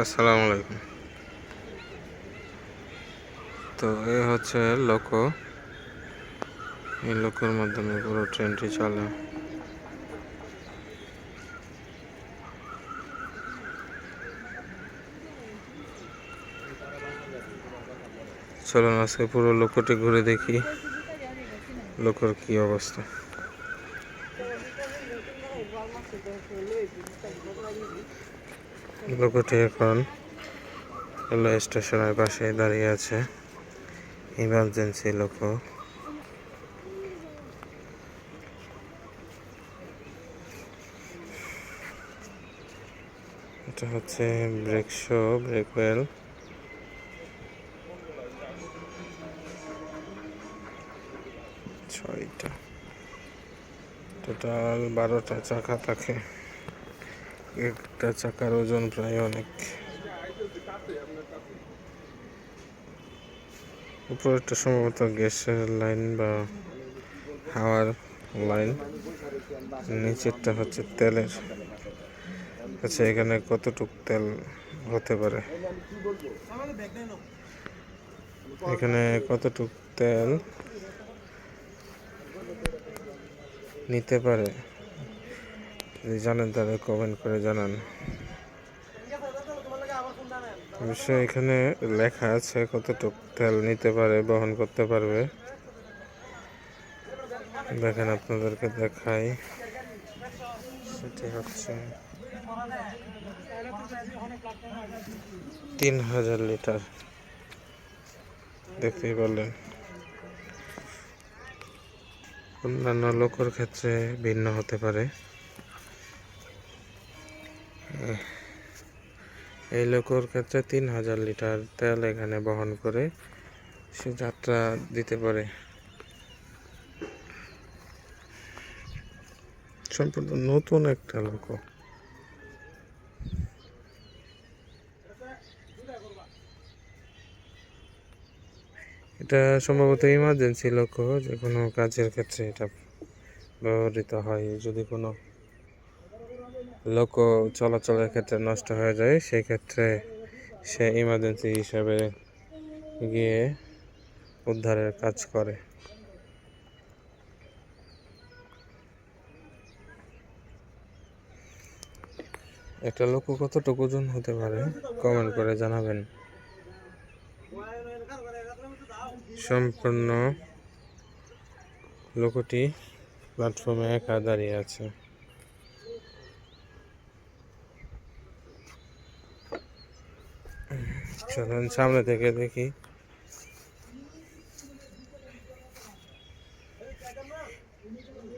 আসসালামু আলাইকুম। তো এ হচ্ছে লোকো। এই লোকের মাধ্যমে পুরো ট্রেনটি চলে চলুন আজকে পুরো লোকটি ঘুরে দেখি। লোকের কি অবস্থা। লোকটি এখন রেলওয়ে স্টেশনের পাশে দাঁড়িয়ে আছে। ইমার্জেন্সি লোক এটা হচ্ছে ব্রেক শো ব্রেক ওয়েল ছয়টা। টোটাল বারোটা চাকা থাকে একটা চাকার ওজন প্রায় অনেক। উপরেরটা সম্ভবত গ্যাসের লাইন বা হাওয়ার লাইন। নিচেরটা হচ্ছে তেলের। আচ্ছা এখানে কতটুক তেল হতে পারে? এখানে কতটুক তেল নিতে পারে? যদি জানেন তাহলে কমেন্ট করে জানান। অবশ্য এখানে লেখা আছে কতটুক তেল নিতে পারে, বহন করতে পারবে। দেখেন আপনাদেরকে দেখাই। সেটি হচ্ছে তিন হাজার লিটার। দেখতেই পারলেন। অন্যান্য লোকের ক্ষেত্রে ভিন্ন হতে পারে। এই লোকের ক্ষেত্রে তিন হাজার লিটার তেল এখানে বহন করে সে যাত্রা দিতে পারে। সম্পূর্ণ নতুন একটা লোক। এটা সম্ভবত ইমার্জেন্সি লক্ষ্য যে কোনো কাজের ক্ষেত্রে এটা ব্যবহৃত হয়, যদি কোনো লোক চলাচলের ক্ষেত্রে নষ্ট হয়ে যায় সেই ক্ষেত্রে সে ইমার্জেন্সি হিসাবে গিয়ে উদ্ধারের কাজ করে। একটা লোক কতটুকু ওজন হতে পারে কমেন্ট করে জানাবেন। সম্পূর্ণ লোকটি প্ল্যাটফর্মে একা দাঁড়িয়ে আছে। চলুন সামনে থেকে দেখি।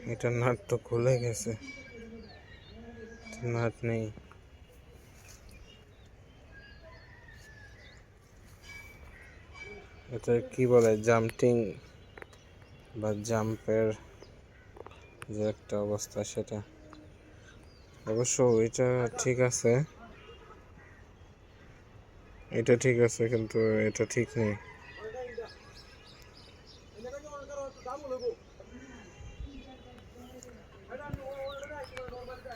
এটা নাট তো খুলে গেছে। নাট নেই। এটা কি বলে? জাম্পিং বা জাম্পের যে একটা অবস্থা সেটা। অবশ্য এটা ঠিক আছে। এটা ঠিক আছে, কিন্তু এটা ঠিক নেই।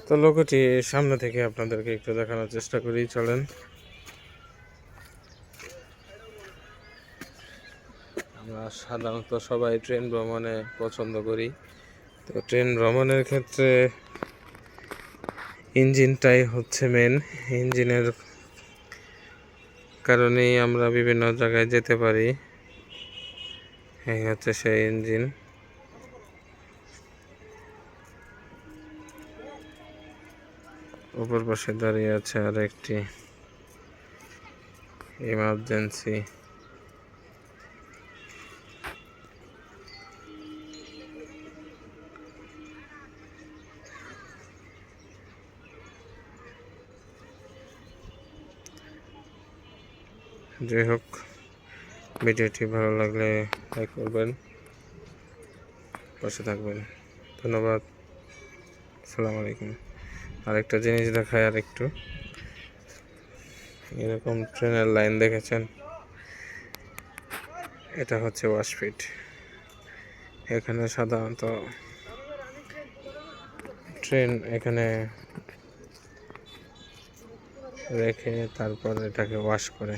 তো লোকটি সামনে থেকে আপনাদেরকে একটু দেখানোর চেষ্টা করি, চলেন। আমরা সাধারণত সবাই ট্রেন ভ্রমণে পছন্দ করি। তো ট্রেন ভ্রমণের ক্ষেত্রে ইঞ্জিনটাই হচ্ছে মেন ইঞ্জিনের কারণেই আমরা বিভিন্ন জায়গায় যেতে পারি। এই হচ্ছে সেই ইঞ্জিন। উপর পাশে দাঁড়িয়ে আছে আর একটি ইমার্জেন্সি। যাই হোক ভিডিওটি ভালো লাগলে লাইক করবেন, পাশে থাকবেন। ধন্যবাদ, আসসালামু আলাইকুম। আরেকটা জিনিস দেখায় আর একটু এরকম ট্রেনের লাইন দেখেছেন? এটা হচ্ছে ওয়াশফিট এখানে সাধারণত ট্রেন এখানে রেখে তারপর এটাকে ওয়াশ করে।